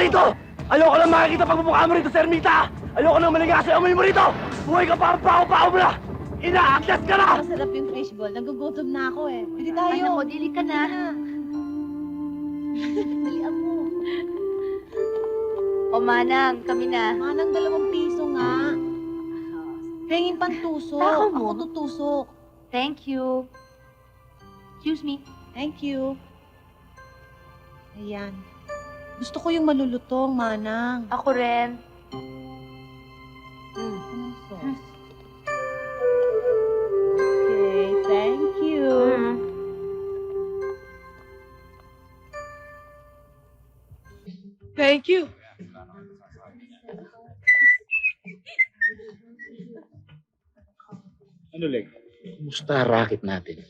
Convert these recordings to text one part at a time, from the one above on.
rito! Ayoko lang makikita pagmumukha mo rito, Sir Mita! Ayoko lang maligas sa amoy mo rito! Buhay ka parang pao-pao mo na! Ina-access ka na! Masarap yung fishball. Nagugutom na ako eh. Dili tayo. Anak mo, dili ka na. Dalian mo. O manang, kami na. Manang dalawang piso nga. Pengin pang tusok. Tako mo. Ako tutusok. Thank you. Excuse me. Thank you. Ayan. Gusto ko yung malulutong, Manang. Ako rin. Anong sauce? Okay, thank you. Mm. Thank you. Ano, Leg? Kumusta racket natin?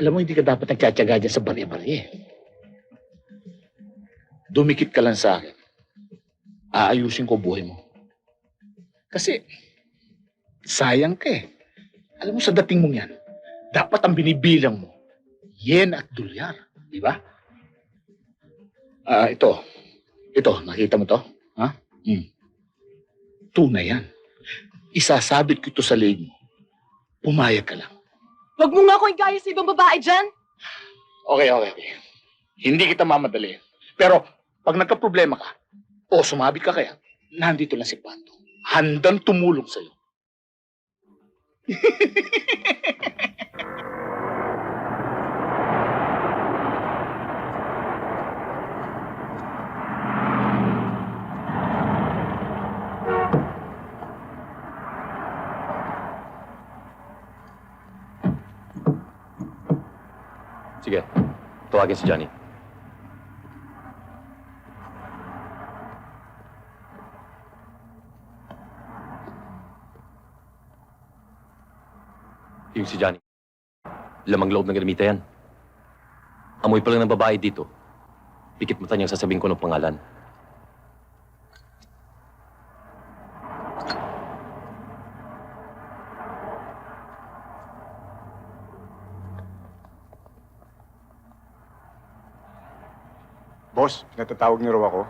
Alam mo, hindi ka dapat nagtsatsaga dyan sa bari-bari. Dumikit ka lang sa akin. Aayusin ko buhay mo. Kasi, sayang ka eh. Alam mo, sa dating mong yan, dapat ang binibilang mo, yen at dolyar. Di ba? Ah, ito. Ito, nakita mo to? Ha? Hmm. Tunay yan. Isasabit ko ito sa leg mo. Pumayag ka lang. Huwag mo nga ako igaya sa ibang babae dyan. Okay, okay, okay. Hindi kita mamadali. Pero, pag nagka-problema ka, o sumabit ka kaya, nandito lang si Pato. Handang tumulong sa'yo. Sige, tawagin si Johnny. Yung si Johnny. Lamang loob ng gamita yan. Amoy pa lang ng babae dito. Pikit mata niyang sasabihin ko ng pangalan. Boss, natatawag niyo raw ako.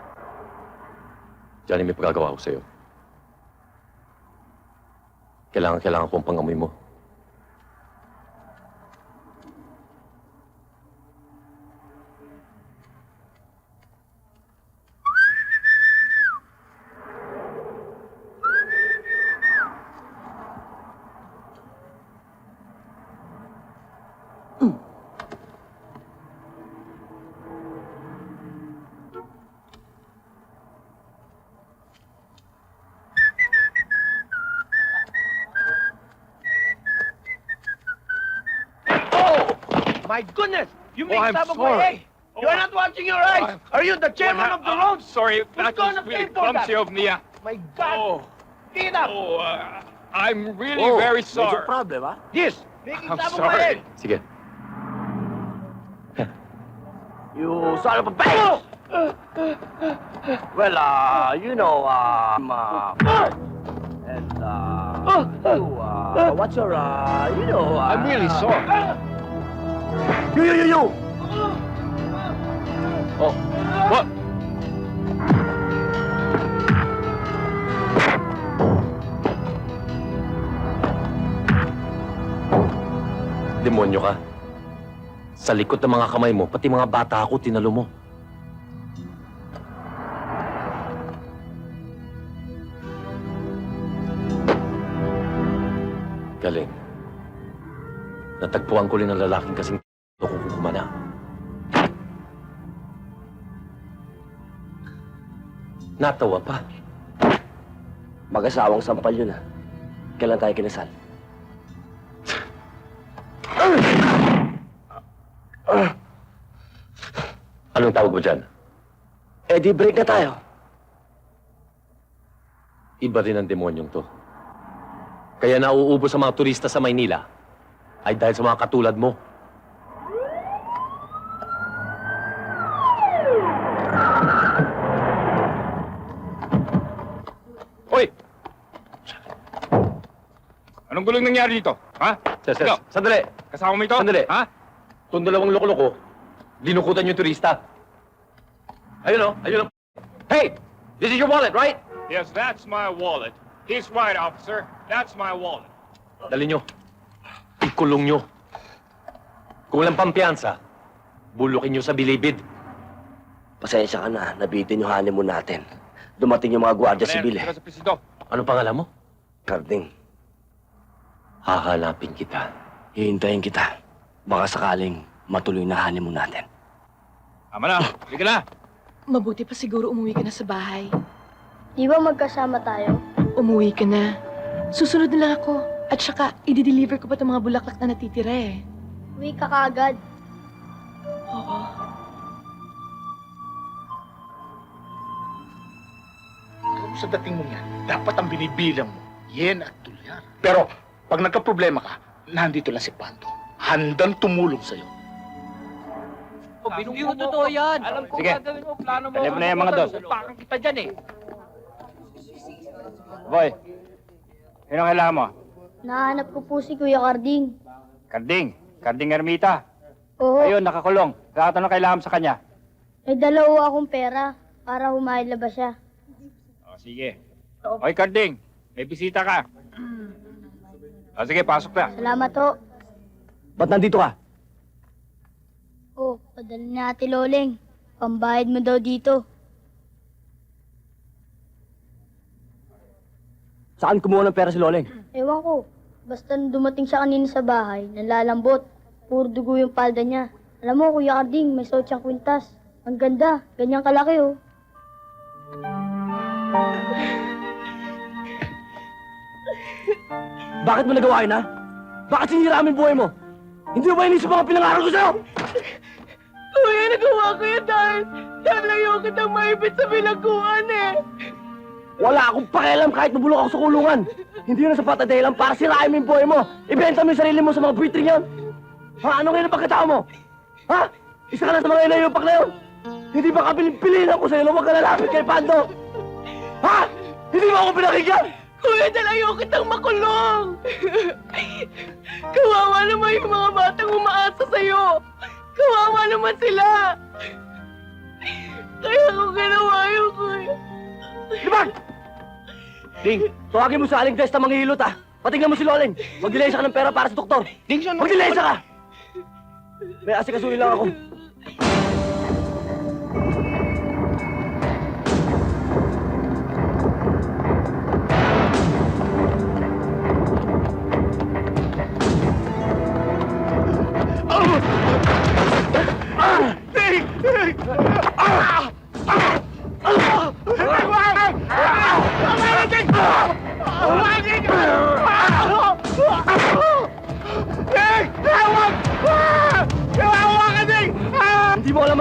Johnny, may pagkagawa ko sa'yo. Kailangan, kailangan ko ang pangamoy mo. My goodness! You Oh, I'm mixed up sorry. my egg! You are not watching your eyes! Are you the chairman of the road? Sorry, that was really clumsy of me. My God! Get up! Oh, uh, I'm really Oh, very Major sorry. problem, ha? Yes! Making I'm up with my sorry. egg! Sige, You son of a bitch! Well, uh, you know, uh, I'm, uh, and, uh, you, uh, what's your, uh, you know, uh, I'm really sorry. You, you, you, you! Oh, what? demonyo ka. Sa likod ng mga kamay mo, pati mga bata ako, tinalo mo. Galing. Natagpuan ko rin ang lalaking kasing Natawa pa. Mag-asawang sampal yun, ha? Kailan tayo kinasal? Anong tawag mo dyan? Eh, di break na tayo. Iba rin ang demonyong to. Kaya nauubos sa mga turista sa Maynila ay dahil sa mga katulad mo. Anong gulong nangyari dito? Ha? Sir, sir, Ikaw, sandali! kasama mo ito? Sandali. Ha? Itong dalawang loko-loko, dinukutan yung turista. Ayun o, ayun o. Hey! This is your wallet, right? Yes, that's my wallet. He's right, officer. That's my wallet. Dali nyo. Ikulong nyo. Kung walang pampiyansa, bulukin nyo sa bilibid. Pasensya ka na, nabitin yung honeymoon natin. Dumating yung mga gwardiya sibil eh. Ano pangalan mo? Karding, Hahanapin kita. hihintayin kita. Baka sakaling matuloy na honeymoon natin. Tama na. Sige na. Mabuti pa siguro umuwi ka na sa bahay. Di ba magkasama tayo? Umuwi ka na. Susunod na lang ako. At saka, i-deliver ko pa itong mga bulaklak na natitira eh. Uwi ka kaagad. Oo. Alam sa dating mo yan, dapat ang binibilang mo, yen at dolyar. Pero, pag nagka-problema ka, nandito lang si Pando. Handang tumulong sa'yo. Hindi ko totoo yan. Alam ko Sige. gagawin mo, plano mo. Dali mo na yan, mga dos. Pakang kita dyan eh. Boy. Sino kailangan mo? Nahanap ko po si Kuya Carding. Karding. Karding Ermita. Oo, Ayun, nakakulong. Lahat ano kailangan mo sa kanya? may dalawa akong pera para humailabas siya. O, sige. Oy, Karding. May bisita ka. O, sige, pasok na. Salamat ho. Ba't nandito ka? Oh, padala ni Ate Loleng. Pambayad mo daw dito. Saan kumuha ng pera si Loleng? Ewan ko. Basta nung dumating siya kanina sa bahay, nalalambot. Puro dugo yung palda niya. Alam mo, Kuya Carding, may suot siyang kwintas. Ang ganda. Ganyang kalaki, oh. Bakit mo nagawa yun, ha? Bakit sinira ang buhay mo? Hindi mo ba inisip mga pinangarap ko sa'yo? Kuya, nagawa ko yan dahil, dahil ayaw kitang maipit sa bilangguan eh. Wala akong pakialam kahit mabulok ako sa kulungan. Hindi yun ang sapat na dahilan para sirain mo yung buhay mo. Ibenta mo yung sarili mo sa mga buitring yan. Ha? Ano ngayon ang pagkatao mo? Ha? Isa ka na sa mga inayupak na yun. Hindi ba kabilin-piliin ako sa'yo na huwag ka lalapit kay Pando? Ha? Hindi mo ako pinakinggan? Kuya, dahil ayaw kitang makulong. Kawawa naman yung mga batang umaasa sa'yo. Kawawa naman sila. Kaya ko ginawa yun, kuya. Libag! Ding, tawagin mo sa aling test na manghihilot ha. Patingnan mo si Loleng. Magdilensya ka ng pera para sa doktor. Ding siya Magdilensya ka! May asikasuhin lang ako.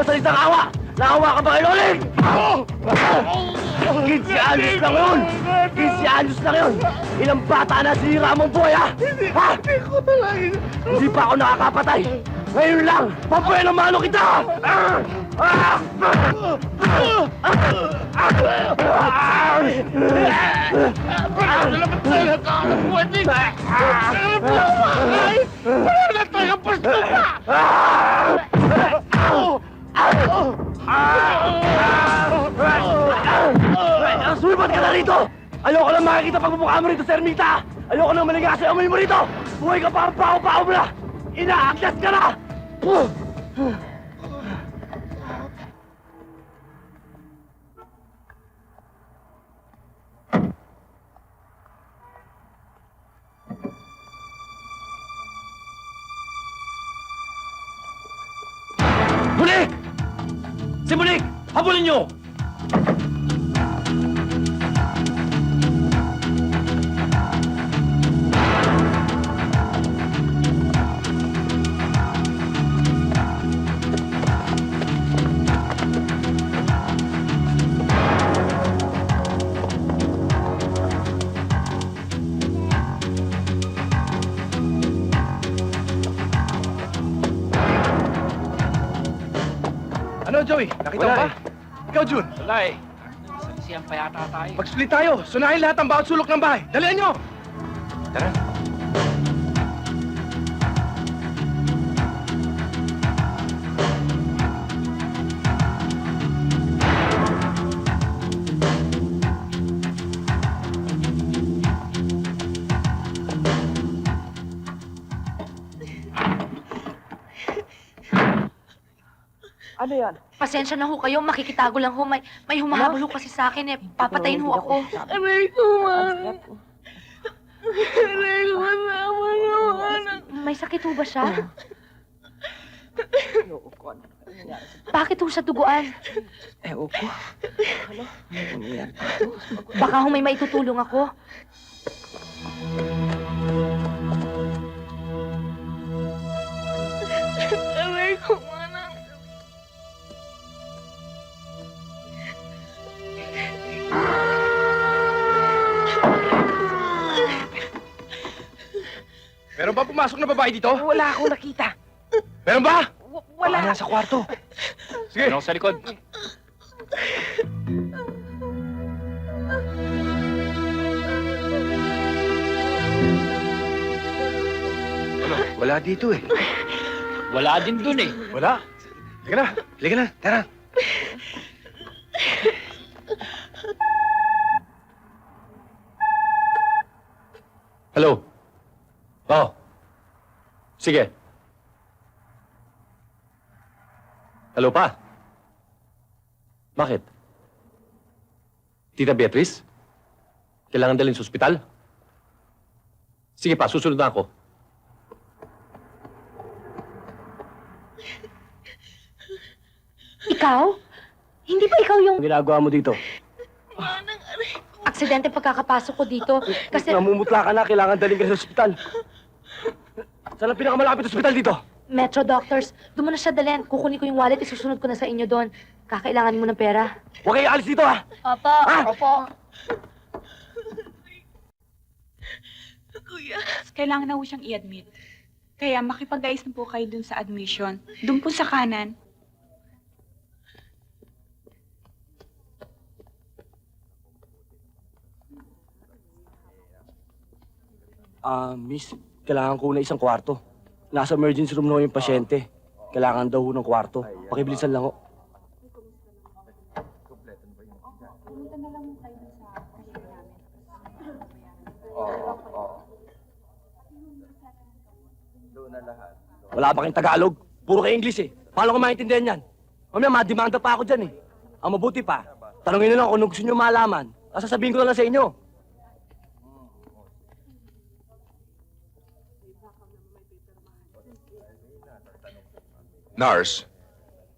Salitang awa! Naawa ka ba kay Loleng? 15 anos lang yun! 15 anos lang yun! Ilang bata na sinira mong buhay, ha? Ha? Hindi ko talaga... Hindi pa ako nakakapatay! Ngayon lang! Papuya ng mano kita! Ah! Ah! Sumipat rito! Ayoko lang makikita pagmumukha mo rito, Sir Mita! Ayoko nang maliga sa amoy mo rito! Buhay ka parang pao-pao mo na! Inaaklas ka na! Mulik! Si Mulik! Habulin nyo! Joey? Nakita mo Wala ba? Ikaw, Jun. Wala eh. Siyang pa yata tayo. Mag-split tayo. Sunahin lahat ang bawat sulok ng bahay. Dalian nyo! Ano yan? Pasensya na ho kayo, makikitago lang ho. May, may humahabol ho kasi sa akin eh. Papatayin ho ako. Aray ko, ma. Aray ko, kasama niyo, anak. May sakit ho ba siya? Bakit ho siya duguan? Eh, opo. Ano? Ano? Baka ho may maitutulong ako. Meron ba pumasok na babae dito? Wala akong nakita. Meron ba? W- wala. Baka nasa kwarto. Sige. Ano sa likod? Wala dito eh. Wala din dun eh. Wala. Liga na. Liga na. Tara. Hello? Oh. Sige. Hello pa? Bakit? Tita Beatrice? Kailangan dalhin sa ospital? Sige pa, susunod na ako. Ikaw? Hindi ba ikaw yung Ang ginagawa mo dito? aksidente pagkakapasok ko dito? Kasi Namumutla ka na, kailangan dalhin ka sa ospital. Saan ang pinakamalapit na ospital dito? Metro Doctors, doon mo na siya dalhin. Kukunin ko yung wallet, isusunod ko na sa inyo doon. Kakailanganin mo ng pera. Huwag kayo alis dito, ha? Opo, opo. Kuya. Kailangan na po siyang i-admit. Kaya makipag-ayos na po kayo dun sa admission. Dun po sa kanan. Ah, miss, kailangan ko na isang kwarto. Nasa emergency room na yung pasyente. Kailangan daw ng kwarto. Pakibilisan lang ho. Wala pa kayong Tagalog. Puro kayo English eh. Paano ko maintindihan yan? Mamaya, madimanda pa ako dyan eh. Ang mabuti pa, tanongin nyo lang kung ano gusto nyo malaman. Sasabihin ko na lang sa inyo. Nurse,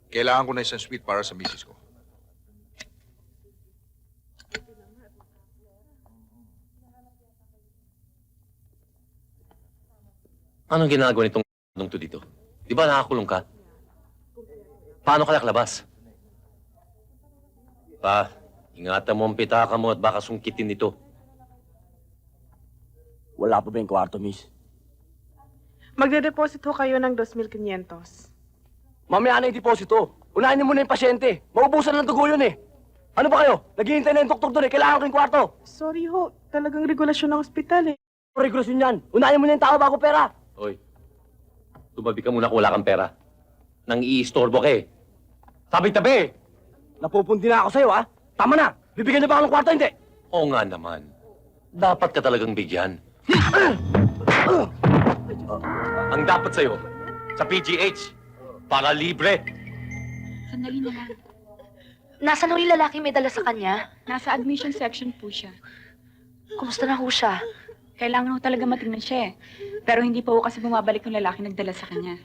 kailangan ko na isang suite para sa misis ko. Anong ginagawa nitong nung to dito? Di ba nakakulong ka? Paano ka nakalabas? Pa, ingatan mo ang pitaka mo at baka sungkitin nito. Wala pa ba yung kwarto, miss? Magde-deposit ho kayo ng 2,500. Mamaya na yung deposito. Unahin niyo muna yung pasyente. Maubusan ng dugo yun eh. Ano ba kayo? Naghihintay na yung doktor doon eh. Kailangan ko yung kwarto. Sorry ho, talagang regulasyon ng ospital eh. Regulasyon yan. Unahin mo na yung tao bago pera. Hoy, tumabi ka muna kung wala kang pera. Nang iistorbo ka eh. Tabi-tabi! Napupunti na ako sa'yo ha. Tama na. Bibigyan niyo ba ako ng kwarto hindi? Oo nga naman. Dapat ka talagang bigyan. Ang dapat sa'yo, sa PGH, para libre. Sandali na lang. Nasaan ho yung lalaki may dala sa kanya? Nasa admission section po siya. Kumusta na ho siya? Kailangan ho talaga matingnan siya eh. Pero hindi pa ho kasi bumabalik yung lalaki nagdala sa kanya.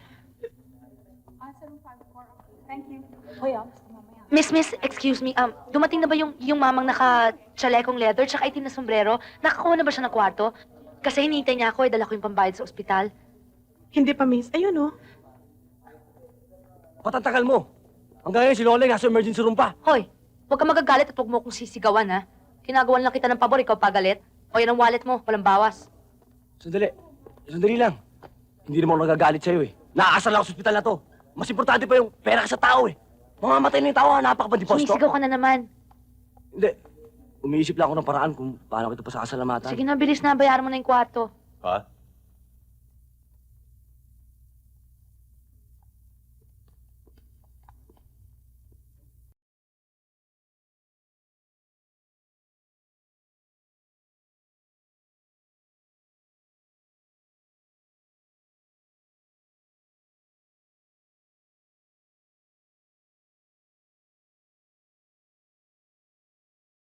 Thank you. Hoy, ah, mamaya. Miss, miss, excuse me. Um, dumating na ba yung, yung mamang naka-chalekong leather tsaka itim na sombrero? Nakakuha na ba siya ng kwarto? Kasi hinihintay niya ako, eh, dala ko yung pambayad sa ospital. Hindi pa, miss. Ayun oh. Patatagal mo. Hanggang ngayon si Lola nasa emergency room pa. Hoy, huwag ka magagalit at huwag mo akong sisigawan, ha? Kinagawan lang kita ng pabor, ikaw pagalit. O yan ang wallet mo, walang bawas. Sandali. Sandali lang. Hindi naman ako nagagalit sa'yo eh. Naaasar lang ako sa ospital na to. Mas importante pa yung pera ka sa tao eh. Mamamatay na yung tao, hanapa ka pa deposito. Sumisigaw ka na naman. Hindi. Umiisip lang ako ng paraan kung paano kita pa sasalamatan. Sige na, bilis na, bayaran mo na yung kwarto. Ha?